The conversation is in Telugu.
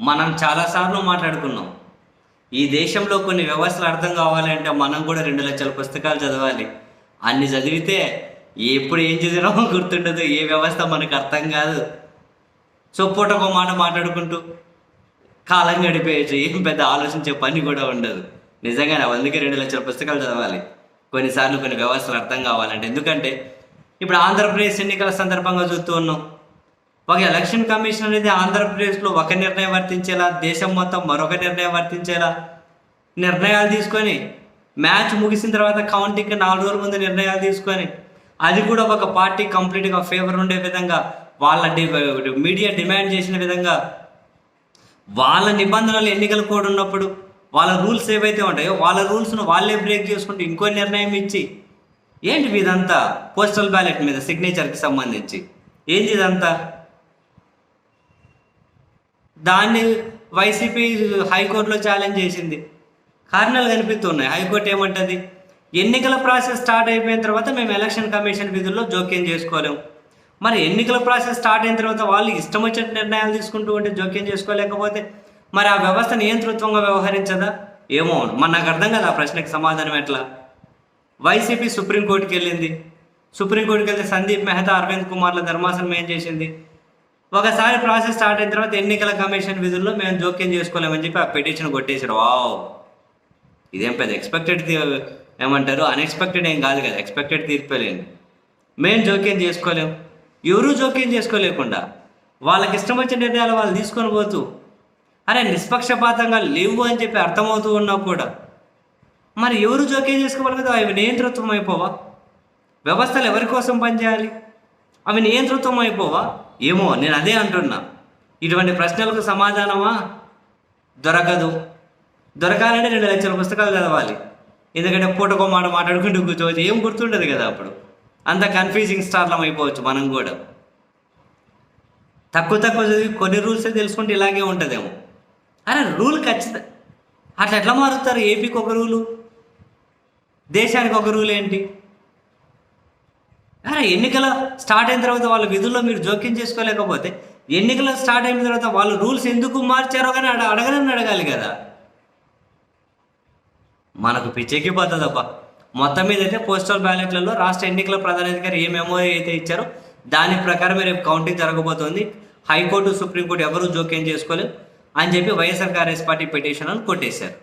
మనం చాలాసార్లు మాట్లాడుకున్నాం. ఈ దేశంలో కొన్ని వ్యవస్థలు అర్థం కావాలంటే మనం కూడా రెండు లక్షల పుస్తకాలు చదవాలి. అన్ని చదివితే ఎప్పుడు ఏం చదివినామో గుర్తుండదు. ఏ వ్యవస్థ మనకు అర్థం కాదు. సో ఒక మాట మాట్లాడుకుంటూ కాలం గడిపేయచ్చు. ఏం పెద్ద ఆలోచించే పని కూడా ఉండదు. నిజంగానే అందుకే రెండు లక్షల పుస్తకాలు చదవాలి. కొన్నిసార్లు కొన్ని వ్యవస్థలు అర్థం కావాలంటే. ఎందుకంటే ఇప్పుడు ఆంధ్రప్రదేశ్ ఎన్నికల సందర్భంగా చూస్తూ ఉన్నాం. ఒక ఎలక్షన్ కమిషన్ అనేది ఆంధ్రప్రదేశ్లో ఒక నిర్ణయం వర్తించేలా దేశం మొత్తం మరొక నిర్ణయం వర్తించేలా నిర్ణయాలు తీసుకొని మ్యాచ్ ముగిసిన తర్వాత కౌంటింగ్కి నాలుగు రోజుల ముందు నిర్ణయాలు తీసుకొని అది కూడా ఒక పార్టీ కంప్లీట్గా ఫేవర్ ఉండే విధంగా వాళ్ళ మీడియా డిమాండ్ చేసిన విధంగా వాళ్ళ నిబంధనలు ఎన్నికల కోడ్ ఉన్నప్పుడు వాళ్ళ రూల్స్ ఏవైతే ఉంటాయో వాళ్ళ రూల్స్ను వాళ్ళే బ్రేక్ చేసుకుంటూ ఇంకో నిర్ణయం ఇచ్చి ఏంటి ఇదంతా? పోస్టల్ బ్యాలెట్ మీద సిగ్నేచర్కి సంబంధించి. ఏంటి ఇదంతా? దాన్ని వైసీపీ హైకోర్టులో ఛాలెంజ్ చేసింది. కారణాలు కనిపిస్తున్నాయి. హైకోర్టు ఏమంటుంది? ఎన్నికల ప్రాసెస్ స్టార్ట్ అయిపోయిన తర్వాత మేము ఎలక్షన్ కమిషన్ విధుల్లో జోక్యం చేసుకోలేము మరి ఎన్నికల ప్రాసెస్ స్టార్ట్ అయిన తర్వాత వాళ్ళు ఇష్టం వచ్చిన నిర్ణయాలు తీసుకుంటూ ఉంటే జోక్యం చేసుకోలేకపోతే మరి ఆ వ్యవస్థ నియంతృత్వంగా వ్యవహరించదా? ఏమో మరి నాకు అర్థం కదా ఆ ప్రశ్నకి సమాధానం ఎట్లా? వైసీపీ సుప్రీంకోర్టుకి వెళ్ళింది. సుప్రీంకోర్టుకి వెళ్తే సందీప్ మెహతా అరవింద్ కుమార్ల ధర్మాసనం ఏం చేసింది? ఒకసారి ప్రాసెస్ స్టార్ట్ అయిన తర్వాత ఎన్నికల కమిషన్ విధుల్లో మేము జోక్యం చేసుకోలేమని చెప్పి ఆ పిటిషన్ కొట్టేశారు. వావ్! ఇదేం పెద్ద ఎక్స్పెక్టెడ్ ఏమంటారు? అన్ఎక్స్పెక్టెడ్ ఏం కాదు కదా. ఎక్స్పెక్టెడ్ తీర్పలేండి మేము జోక్యం చేసుకోలేం. ఎవరూ జోక్యం చేసుకోలేకుండా వాళ్ళకి ఇష్టం వచ్చిన నిర్ణయాలు వాళ్ళు తీసుకొని పోతూ అరే నిష్పక్షపాతంగా లేవు అని చెప్పి అర్థమవుతూ ఉన్నా కూడా మరి ఎవరు జోక్యం చేసుకోవాలి కదా? అవి నియంతృత్వం అయిపోవా? వ్యవస్థలు ఎవరి కోసం పనిచేయాలి? అవి నియంతృత్వం అయిపోవా? ఏమో నేను అదే అంటున్నా. ఇటువంటి ప్రశ్నలకు సమాధానమా? దొరకదు. దొరకాలంటే రెండు లక్షల పుస్తకాలు చదవాలి. ఎందుకంటే పూటకో మాట మాట్లాడుకుంటూ కూర్చోవచ్చు. ఏం గుర్తుండదు కదా అప్పుడు. అంత కన్ఫ్యూజింగ్ స్టార్లం అయిపోవచ్చు మనం కూడా. తక్కువ తక్కువ చదివి కొన్ని రూల్స్ తెలుసుకుంటే ఇలాగే ఉంటుందేమో. అరే రూల్ ఖచ్చితంగా అట్లా ఎట్లా మారుతారు? ఏపీకి ఒక రూలు దేశానికి ఒక రూల్ ఏంటి? అరే ఎన్నికల స్టార్ట్ అయిన తర్వాత వాళ్ళ విధుల్లో మీరు జోక్యం చేసుకోలేకపోతే ఎన్నికలు స్టార్ట్ అయిన తర్వాత వాళ్ళు రూల్స్ ఎందుకు మార్చారో కానీ అడ అడగనని అడగాలి కదా. మనకు పిచ్చెక్కి పోతుందప్ప మొత్తం మీద అయితే పోస్టల్ బ్యాలెట్లలో రాష్ట్ర ఎన్నికల ప్రధానాధికారి ఏ మెమో అయితే ఇచ్చారో దాని ప్రకారమే రేపు కౌంటింగ్ జరగబోతోంది. హైకోర్టు సుప్రీంకోర్టు ఎవరూ జోక్యం చేసుకోలేదు అని చెప్పి వైఎస్ఆర్ కాంగ్రెస్ పార్టీ పిటిషన్ కొట్టేశారు.